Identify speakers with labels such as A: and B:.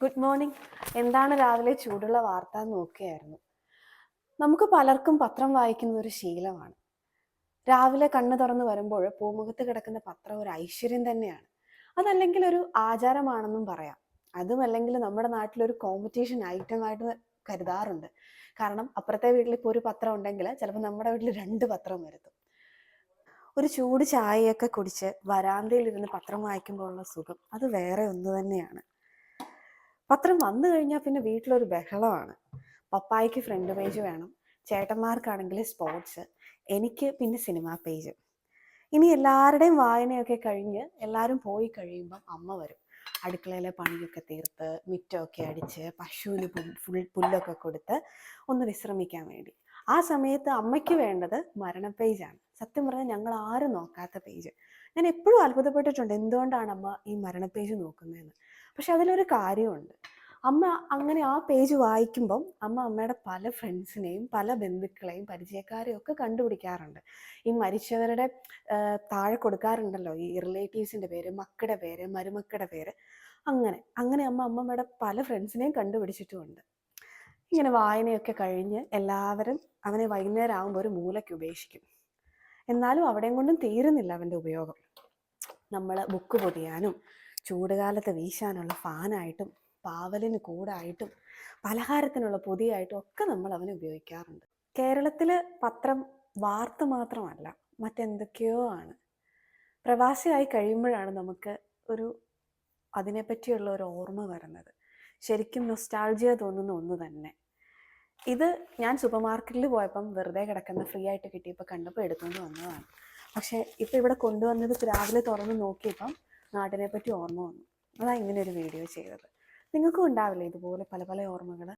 A: Good morning എന്താണ് രാവിലെ ചൂടുള്ള വാർത്ത നോക്കുകയായിരുന്നു നമുക്ക് പലർക്കും പത്രം വായിക്കുന്ന ഒരു ശീലമാണ്. രാവിലെ കണ്ണ് തുറന്നു വരുമ്പോൾ പൂമുഖത്ത് കിടക്കുന്ന പത്രം ഒരു ഐശ്വര്യം തന്നെയാണ്. അതല്ലെങ്കിൽ ഒരു ആചാരമാണെന്നും പറയാം. അതും അല്ലെങ്കിൽ നമ്മുടെ നാട്ടിലൊരു കോമ്പറ്റീഷൻ ഐറ്റമായിട്ട് കരുതാറുണ്ട്. കാരണം അപ്പുറത്തെ വീട്ടിൽ ഇപ്പോൾ ഒരു പത്രം ഉണ്ടെങ്കിൽ ചിലപ്പോൾ നമ്മുടെ വീട്ടിൽ രണ്ട് പത്രം വരുത്തും. ഒരു ചൂട് ചായയൊക്കെ കുടിച്ച് വരാന്തയിലിരുന്ന് പത്രം വായിക്കുമ്പോഴുള്ള സുഖം അത് വേറെ ഒന്ന് തന്നെയാണ്. പത്രം വന്നു കഴിഞ്ഞാൽ പിന്നെ വീട്ടിലൊരു ബഹളമാണ്. പപ്പായ്ക്ക് ഫ്രണ്ട് പേജ് വേണം. ചേട്ടന്മാർക്കാണെങ്കിൽ സ്പോർട്സ് എനിക്ക് പിന്നെ സിനിമാ പേജ് ഇനി എല്ലാവരുടെയും വായനയൊക്കെ കഴിഞ്ഞ് എല്ലാവരും പോയി കഴിയുമ്പം അമ്മ വരും. അടുക്കളയിലെ പണിയൊക്കെ തീർത്ത് മിറ്റമൊക്കെ അടിച്ച് പശുവിന് പുൽ പുല്ലൊക്കെ കൊടുത്ത് ഒന്ന് വിശ്രമിക്കാൻ വേണ്ടി. ആ സമയത്ത് അമ്മയ്ക്ക് വേണ്ടത് മരണ പേജാണ് സത്യം പറഞ്ഞാൽ ഞങ്ങൾ ആരും നോക്കാത്ത പേജ് ഞാൻ എപ്പോഴും അത്ഭുതപ്പെട്ടിട്ടുണ്ട് എന്തുകൊണ്ടാണ് അമ്മ ഈ മരണ പേജ് നോക്കുന്നതെന്ന്. പക്ഷെ അതിലൊരു കാര്യമുണ്ട്. അമ്മ അങ്ങനെ ആ പേജ് വായിക്കുമ്പം അമ്മ അമ്മയുടെ പല ഫ്രണ്ട്സിനെയും പല ബന്ധുക്കളെയും പരിചയക്കാരെയും ഒക്കെ കണ്ടുപിടിക്കാറുണ്ട്. ഈ മരിച്ചവരുടെ താഴെ കൊടുക്കാറുണ്ടല്ലോ ഈ റിലേറ്റീവ്സിന്റെ പേര് മക്കളുടെ പേര് മരുമക്കളുടെ പേര്. അങ്ങനെ അങ്ങനെ അമ്മ അമ്മയുടെ പല ഫ്രണ്ട്സിനെയും കണ്ടുപിടിച്ചിട്ടുമുണ്ട്. ഇങ്ങനെ വായനയൊക്കെ കഴിഞ്ഞ് എല്ലാവരും അവനെ വൈകുന്നേരം ആകുമ്പോൾ ഒരു മൂലയ്ക്ക് ഉപേക്ഷിക്കും. എന്നാലും അവിടെയും കൊണ്ടും തീരുന്നില്ല അവന്റെ ഉപയോഗം. നമ്മൾ ബുക്ക് പൊതിയാനും ചൂടുകാലത്ത് വീശാനുള്ള ഫാനായിട്ടും പാവലിന് കൂടായിട്ടും പലഹാരത്തിനുള്ള പൊതിയായിട്ടും ഒക്കെ നമ്മൾ അവനെ ഉപയോഗിക്കാറുണ്ട്. കേരളത്തിൽ പത്രം വാർത്ത മാത്രമല്ല മറ്റെന്തൊക്കെയോ ആണ്. പ്രവാസിയായി കഴിയുമ്പോഴാണ് നമുക്ക് ഒരു അതിനെപ്പറ്റിയുള്ള ഒരു ഓർമ്മ വരുന്നത്. ശരിക്കും നൊസ്റ്റാൾജിയ തോന്നുന്ന ഒന്ന് തന്നെ. ഇത് ഞാൻ സൂപ്പർ മാർക്കറ്റിൽ പോയപ്പം വെറുതെ കിടക്കുന്ന ഫ്രീ ആയിട്ട് കിട്ടിയപ്പോൾ കണ്ടപ്പോൾ എടുത്തുകൊണ്ട് വന്നതാണ്. പക്ഷേ ഇപ്പം ഇവിടെ കൊണ്ടുവന്നത് രാവിലെ തുറന്ന് നോക്കിയപ്പം നാട്ടിനെ പറ്റി ഓർമ്മ വന്നു. അതാ ഇങ്ങനെ ഒരു വീഡിയോ ചെയ്തത്. നിങ്ങൾക്കും ഉണ്ടാവില്ലേ ഇതുപോലെ പല പല ഓർമ്മകൾ